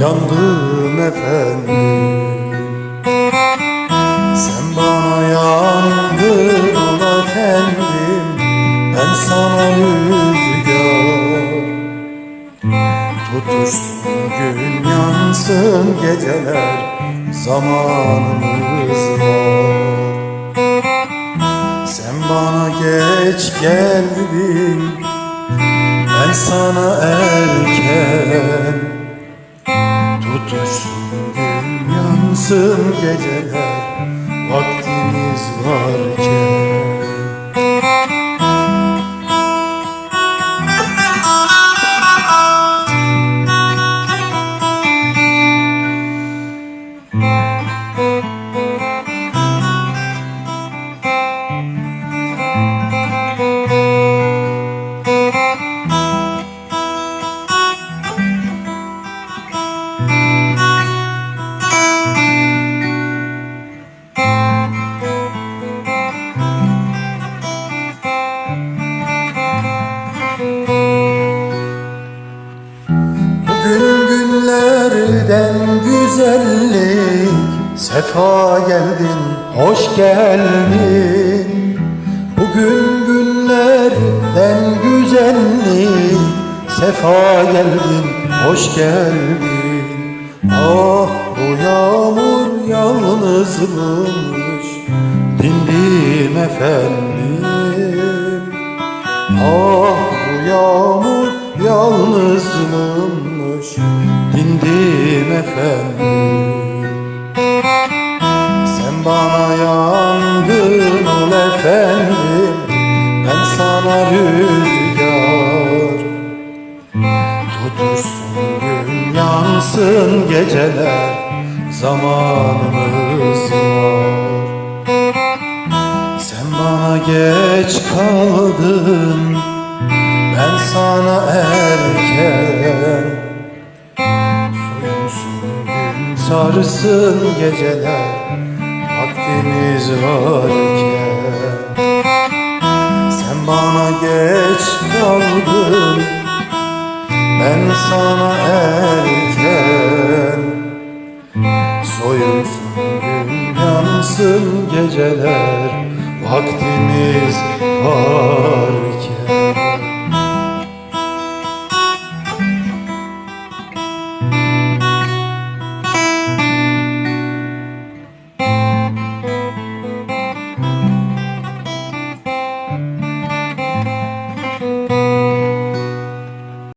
yandım efendim. Sen bana yandın ol efendim. Ben sana rüzgar Tutuşsun gün yansın geceler Zamanımız var. Sen bana geç geldin Ben sana erken Tutuşsun gün yansın geceler. Vaktimiz varken günlerden güzellik Sefa geldin, hoş geldin. Bugün günlerden güzellik Sefa geldin, hoş geldin. Ah bu yağmur yalnızmış Dindim efendim. Ah bu yağmur yalnızlığımmış Dindim efendim. Sen bana yangın ol efendim. Ben sana rüzgar. Tutuşsun gün yansın geceler. Zamanımız var. Sen bana geç kaldın. Ben sana erken sarsın geceler Vaktimiz varken. Sen bana geç kaldın Ben sana erken. Soyunsun gün yansın geceler Vaktimiz varken